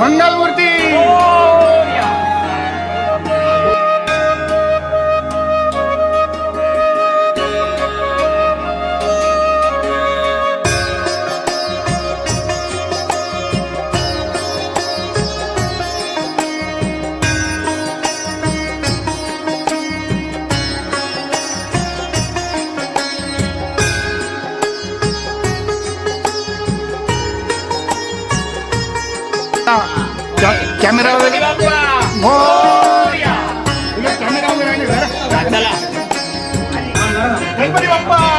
मंगल Terima kasih.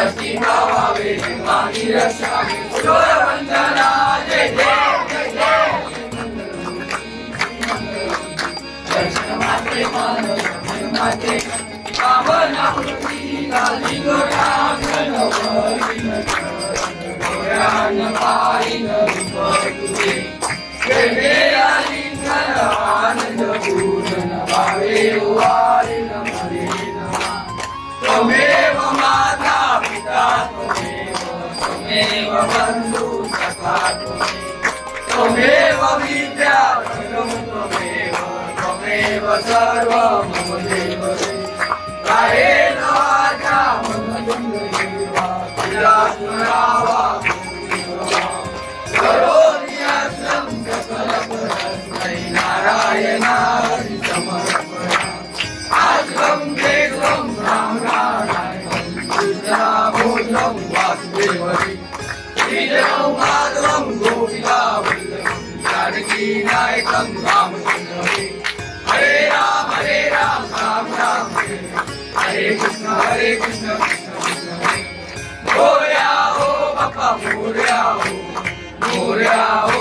अशी गावावे लिंबानी रक्षावी जोर वंदना जय जय जय दर्शनाचे मान माते पावना पृथ्वीला लिंगोरा घनवर पाईन బంధు సఖాతుని త్వమేవ విద్యా జగం త్వమేవ త్వమేవ సర్వం మమ దేవదే కాయేన వాచా మమ లింగ జీవా పురాస్మరావా Yeah.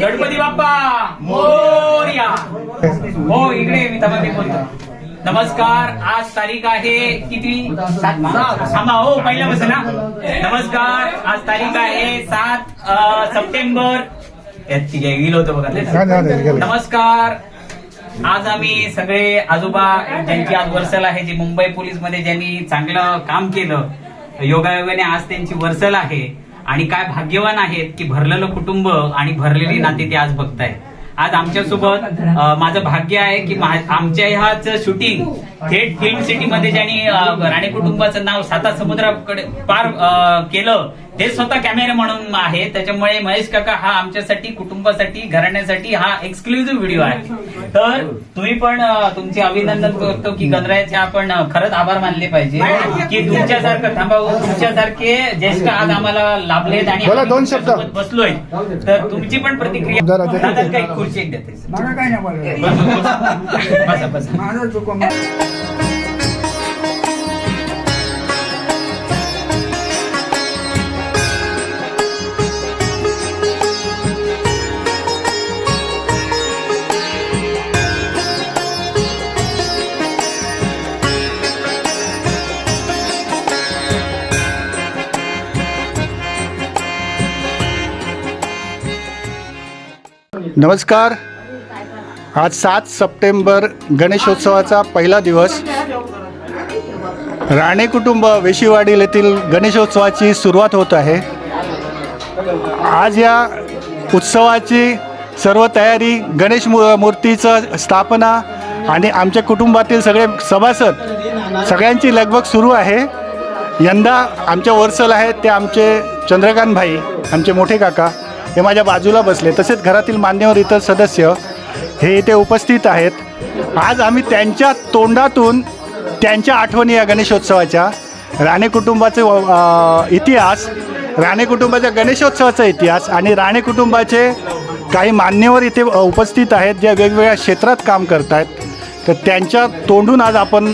गणपती बाप्पा! मोर्या! हो इकडे मी तपास बोलतो. नमस्कार आज तारीख आहे किती? थांबा हो पहिल्या बस ना नमस्कार आज तारीख आहे सात सप्टेंबर. गेलो होतो बघा नमस्कार. आज आम्ही सगळे आजोबा ज्यांची आज वर्सल आहे जे मुंबई पोलीसमध्ये ज्यांनी चांगलं काम केलं योगायोगाने आज त्यांची वर्सल आहे. आणि काय भाग्यवान आहेत की भरलेलं कुटुंब आणि भरलेली नाती ते आज बघताय आज आमच्यासोबत माझं भाग्य आहे की आमच्या ह्याच शूटिंग थेट फिल्म सिटी मध्ये ज्यांनी राणे कुटुंबाचं नाव साता समुद्राकडे पार केलं ते स्वतः कॅमेरा म्हणून आहे. त्याच्यामुळे महेश काका हा आमच्यासाठी कुटुंबासाठी घराण्यासाठी हा एक्सक्लुझिव्ह व्हिडिओ आहे. तर तुम्ही पण तुमचे अभिनंदन करतो की गणरायाचे आपण खरंच आभार मानले पाहिजे की तुमच्यासारखं थांबा हो, तुमच्यासारखे ज्येष्ठ आज आम्हाला लाभलेत आणि दोन शब्द. बसलोय. तर तुमची पण प्रतिक्रिया काही खुर्ची देते. काय नाही माझं नमस्कार. आज सात सप्टेंबर गणेशोत्सवाचा पहिला दिवस. राणे कुटुंब वेशीवाडील येथील गणेशोत्सवाची सुरुवात होत आहे. आज या उत्सवाची सर्व तयारी गणेश मू मूर्तीचं स्थापना आणि आमच्या कुटुंबातील सगळे सभासद सगळ्यांची लगबग सुरू आहे. यंदा आमच्या वर्सल आहेत ते आमचे चंद्रकांत भाई आमचे मोठे काका हे माझ्या बाजूला बसले. तसेच घरातील मान्यवर इतर सदस्य हे इथे उपस्थित आहेत. आज आम्ही त्यांच्या तोंडातून त्यांच्या आठवणी या गणेशोत्सवाच्या राणे कुटुंबाचे इतिहास राणे कुटुंबाच्या गणेशोत्सवाचा इतिहास आणि राणे कुटुंबाचे काही मान्यवर इथे उपस्थित आहेत जे वेगवेगळ्या क्षेत्रात काम करत आहेत तर त्यांच्या तोंडून आज आपण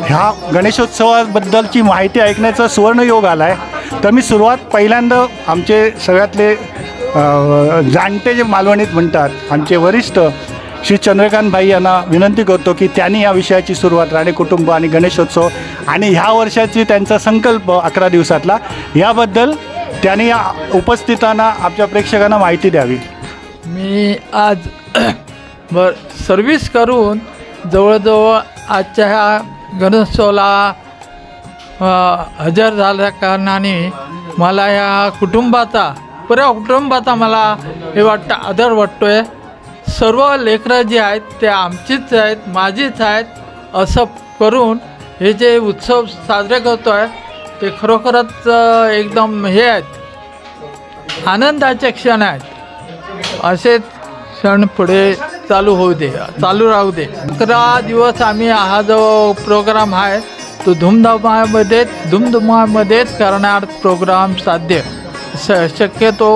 ह्या गणेशोत्सवाबद्दलची माहिती ऐकण्याचा सुवर्णयोग आला आहे तर मी सुरुवात पहिल्यांदा आमचे सगळ्यातले जाणते जे मालवणीत म्हणतात आमचे वरिष्ठ श्री चंद्रकांत भाई यांना विनंती करतो की त्यांनी या विषयाची सुरुवात राणे कुटुंब आणि गणेशोत्सव आणि ह्या वर्षाची त्यांचा संकल्प अकरा दिवसातला. याबद्दल त्यांनी या उपस्थितांना आपल्या प्रेक्षकांना माहिती द्यावी. मी आज बर सर्विस करून जवळजवळ आजच्या ह्या गणेशोत्सवाला हजर झाल्या कारणाने मला ह्या कुटुंबाचा पुऱ्या कुटुंबाचा मला हे वाटतं आदर वाटतो आहे सर्व लेकरं जे आहेत ते आमचीच आहेत माझीच आहेत असं करून हे जे उत्सव साजरे करतो आहे ते खरोखरच एकदम हे आहेत. आनंदाचे क्षण आहेत. असेच क्षण पुढे चालू होऊ दे चालू राहू दे. अकरा दिवस आम्ही हा जो प्रोग्राम आहे तो धुमधामामध्ये धुमधुमामध्येच करणार प्रोग्राम साध्य. श शक्यतो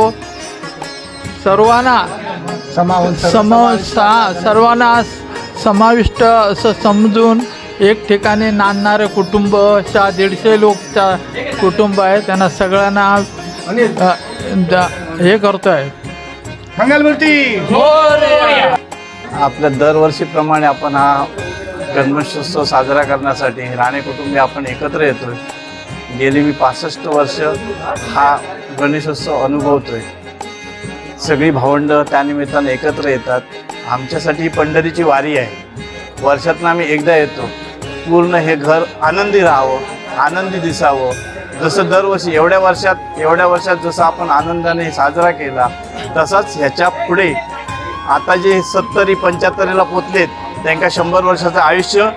सर्वांना समावून सम सा सर्वांना समाविष्ट असं समजून एक ठिकाणी नांदणारं कुटुंब अशा दीडशे लोकचा कुटुंब आहे त्यांना सगळ्यांना हे करतोय. मंगलमूर्ती आपल्या दरवर्षीप्रमाणे आपण हा गणेशोत्सव साजरा करण्यासाठी राणे कुटुंबी आपण एकत्र येतोय. गेली मी पासष्ट वर्ष हा गणेशोत्सव अनुभवतोय. सगळी भावंड त्यानिमित्तानं एकत्र येतात. आमच्यासाठी पंढरीची वारी आहे. वर्षातनं आम्ही एकदा येतो. पूर्ण हे घर आनंदी राहावं आनंदी दिसावं. जसं दरवर्षी एवढ्या वर्षात एवढ्या वर्षात जसं आपण आनंदाने साजरा केला तसाच ह्याच्या पुढे आता जे सत्तरी पंच्याहत्तरीला पोचलेत त्यांना शंभर वर्षाचं आयुष्य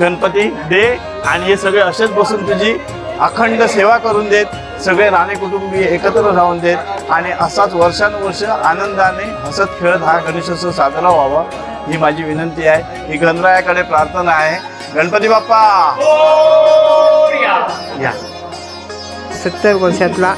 गणपती दे आणि हे सगळे असेच बसून तुझी अखंड सेवा करून देत सगळे राणे कुटुंबीय एकत्र राहून देत आणि असाच वर्षानुवर्ष आनंदाने हसत खेळत हा गणेशोत्सव साजरा व्हावा ही माझी विनंती आहे. ही गणरायाकडे प्रार्थना आहे. गणपती बाप्पा! या. सत्तर वर्षातला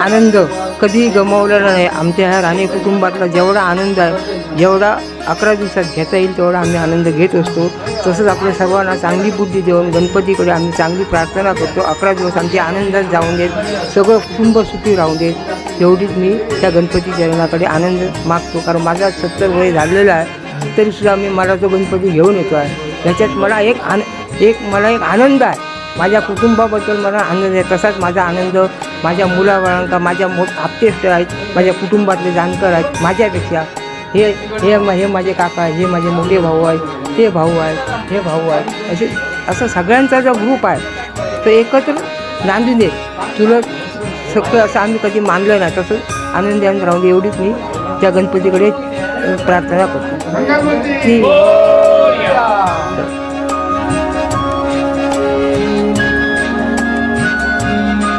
आनंद कधीही गमावलेला नाही. आमच्या ह्या राणे कुटुंबातला जेवढा आनंद आहे जेवढा अकरा दिवसात घेता येईल तेवढा आम्ही आनंद घेत असतो. तसंच आपल्या सर्वांना चांगली बुद्धी देऊन गणपतीकडे आम्ही चांगली प्रार्थना करतो. अकरा दिवस आमच्या आनंदात जाऊन देत सगळं कुटुंब सुखी राहून देत. एवढीच मी त्या गणपती चरणाकडे आनंद मागतो. कारण माझा सत्तर वय झालेला आहे तरीसुद्धा मी मला तो गणपती घेऊन येतो आहे. त्याच्यात मला एक आन एक मला एक आनंद आहे. माझ्या कुटुंबाबद्दल मला आनंद आहे. तसाच माझा आनंद माझ्या मुलाबाळांका माझ्या मोठ आप्तेष्ट आहेत माझ्या कुटुंबातले जाणकार आहेत माझ्यापेक्षा. हे हे म- हे माझे काका आहे हे माझे मोठे भाऊ आहेत हे भाऊ आहेत हे भाऊ आहेत. असे असं सगळ्यांचा जो ग्रुप आहे तो एकत्र नांदून दे. तुला सगळं असं आम्ही कधी मानलं नाही. तसं आनंदी राहून एवढीच मी त्या गणपतीकडे प्रार्थना करतो. की